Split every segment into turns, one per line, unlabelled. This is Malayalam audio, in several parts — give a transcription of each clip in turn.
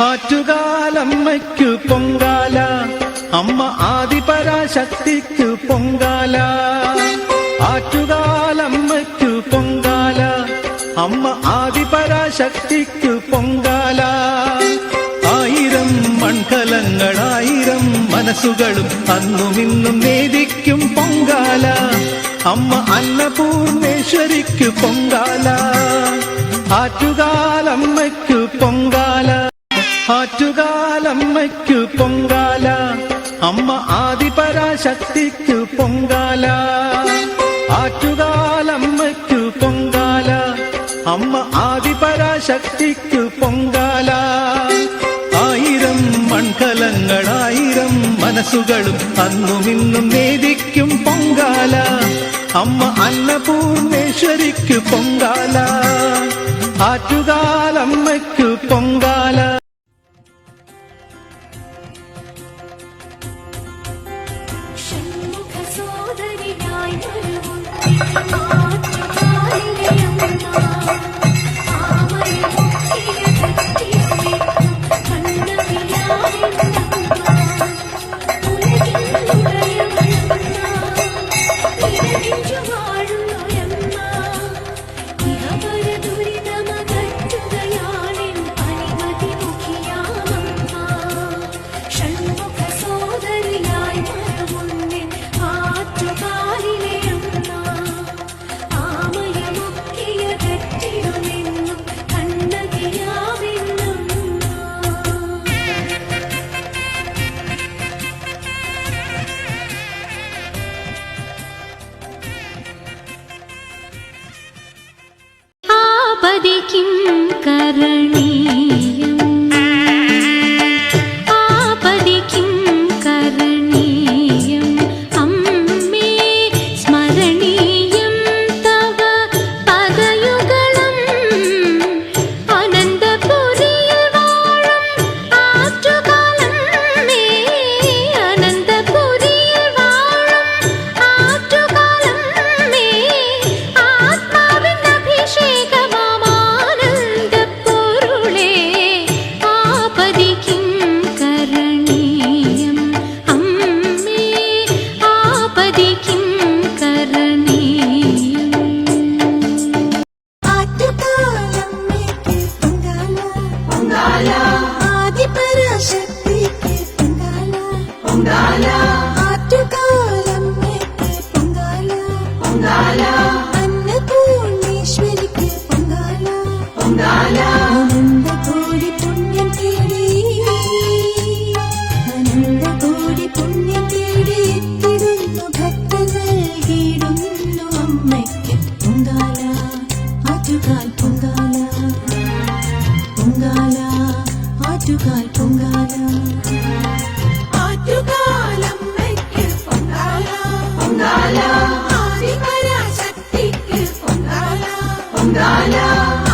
ആറ്റുകാലമ്മയ്ക്കു പൊങ്കാല. അമ്മ ആദിപരാശക്തിക്ക് പൊങ്കാല. ആറ്റുകാലമ്മയ്ക്കു പൊങ്കാല. അമ്മ ആദിപരാശക്തിക്ക് പൊങ്കാല. ആയിരം മൺകലങ്ങളായിരം മനസ്സുകളും അന്നും ഇന്നും നേദിക്കും പൊങ്കാല. അമ്മ അന്നപൂർണേശ്വരിക്കു പൊങ്കാല. ആറ്റുകാലമ്മയ്ക്കു പൊങ്കാല. ആറ്റുകാലമ്മയ്ക്കു പൊങ്കാല. അമ്മ ആദിപരാശക്തിക്ക് പൊങ്കാല. ആറ്റുകാലമ്മയ്ക്കു പൊങ്കാല. അമ്മ ആദിപരാശക്തിക്ക് പൊങ്കാല. ആയിരം മൺകലങ്ങളായിരം മനസ്സുകളും അന്നും ഇന്നും നേദിക്കും പൊങ്കാല. അമ്മ അന്നപൂർണേശ്വരിക്കു പൊങ്കാല. ആറ്റുകാലമ്മയ്ക്കു പൊങ്കാല.
ആപദിക്കും കരണീയം
അനന്തകോടി പുണ്യം തേടി എത്തിടുന്നു ഭക്തകൾ കീടുന്നു അമ്മയ്ക്ക് പൊങ്കാല ആറ്റുകാൽ പൊങ്കാല. പൊങ്കാല ആറ്റുകാൽ പൊങ്കാല. ആറ്റുകാലമ്മയ്ക്ക് പൊങ്കാല പൊങ്കാല. ആദിപരാശക്തിക്ക് പൊങ്കാല പൊങ്കാല.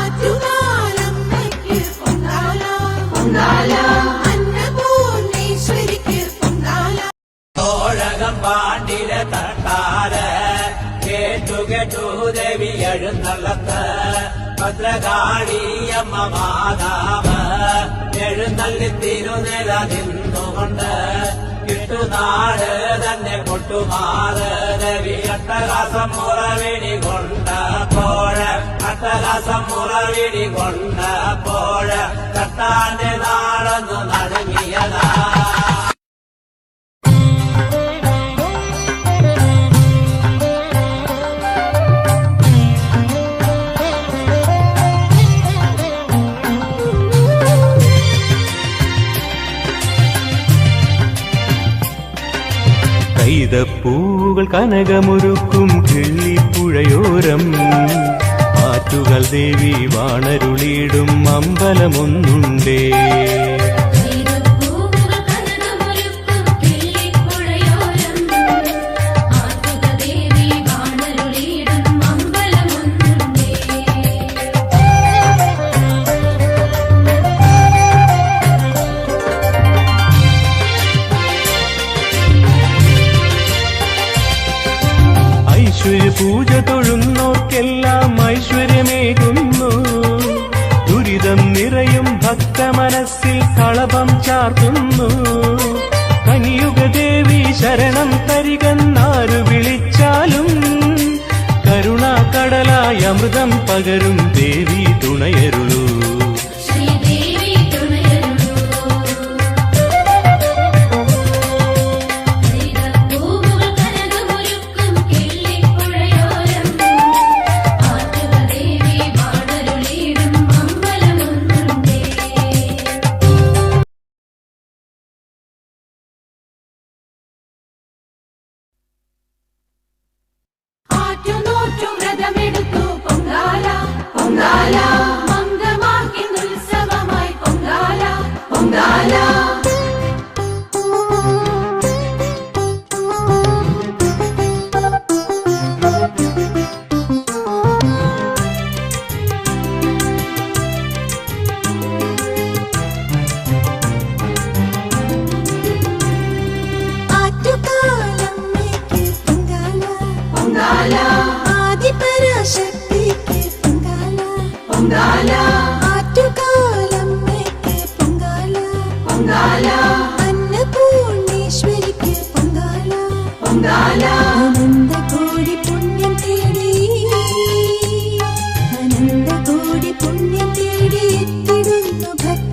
ആറ്റുകാലമ്മയ്ക്ക് പൊങ്കാല പൊങ്കാല.
പാണ്ടിര തട്ടാര കേട്ടു കേട്ടു ദേവി എഴുന്നള്ളത്ത്. ഭദ്രകാളിയമ്മ മാതാവ്. എഴുന്നള്ളി തിരുനില നിന്നുകൊണ്ട് കിട്ടുനാട് തന്നെ കൊട്ടുമാറ്. രവി അട്ടകാസം മുറവിടി കൊണ്ടപ്പോൾ അട്ടകാസം മുറവിടി കൊണ്ടപ്പോൾ തട്ടാന്റെ നാടൊന്നു നടുങ്ങിയതാ.
കൈതപ്പൂകൾ കനകമൊരുക്കും കിള്ളിപ്പുഴയോരം. ആറ്റുകൾ ദേവി വാണരുളിയിടും അമ്പലമൊന്നുണ്ടേ. കളഭം ചാർത്തുന്നു. കനിയുക ദേവി ശരണം തരികന്നാരു വിളിച്ചാലും കരുണാ കടലായ അമൃതം പകരും ദേവി
തുണയരു പൊങ്കാല. ആറ്റുകാലം പൊങ്കാല. പൊങ്കാല.
അന്നപൂർണേശ്വരിക്ക് പൊങ്കാല.
പൊങ്കാല.
അനന്ത കോടി പുണ്യം തേടി.
അനന്ത
കോടി പുണ്യം തേടി എത്തിടുന്നു ഭക്തി.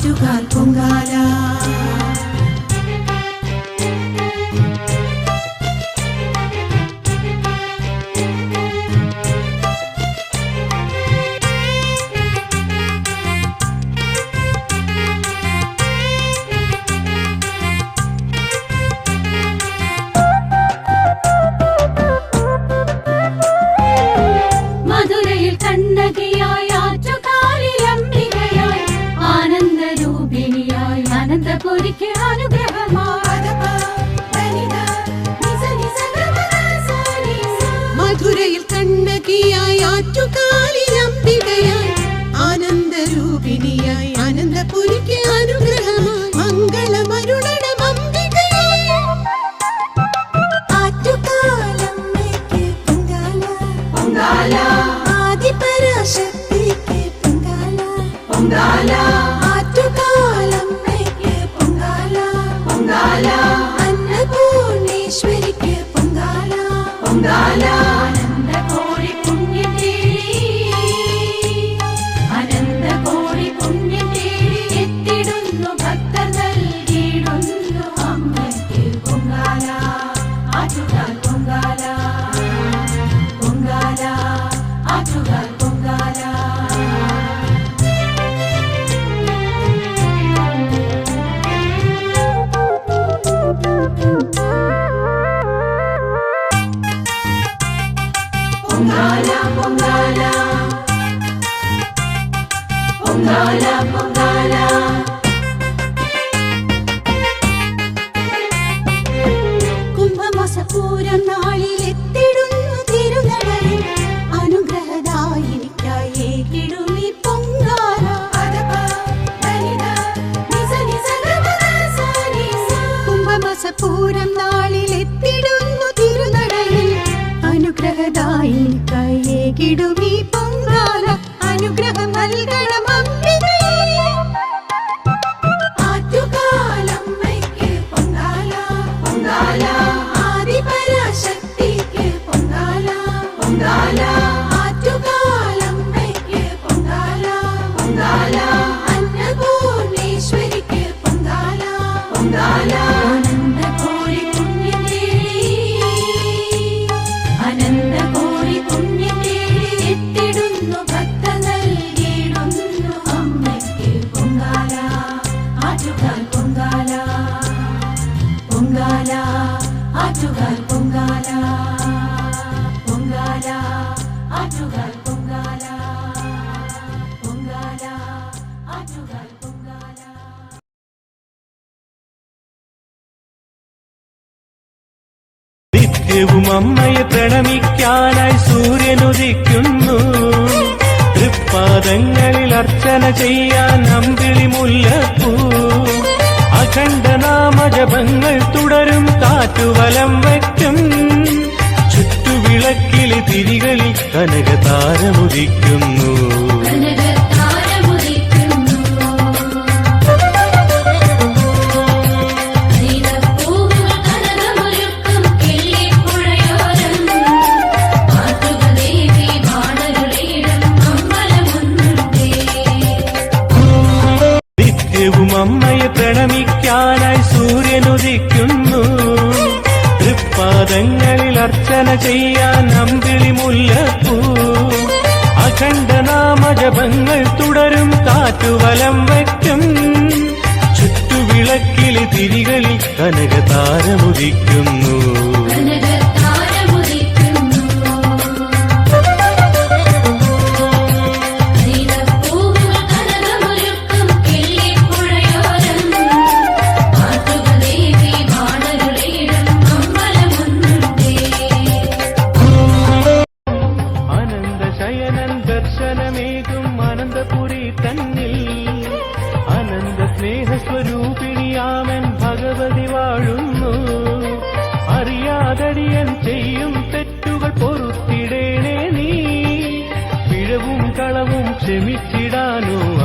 watu kalipongala
നിത്യവും അമ്മയെ പ്രണമിക്കാനായി സൂര്യനുദിക്കുന്നു. തൃപ്പാദങ്ങളിൽ അർച്ചന ചെയ്യാൻ അമ്പിളി മുല്ലപ്പൂ. അഖണ്ഡനാമജപങ്ങൾ തുടരും കാറ്റുവലം വയ്ക്കും ചുറ്റുവിളക്കിലെ തിരികളിൽ കനകതാരമുദിക്കുന്നു. அழகை క్షమించిడాను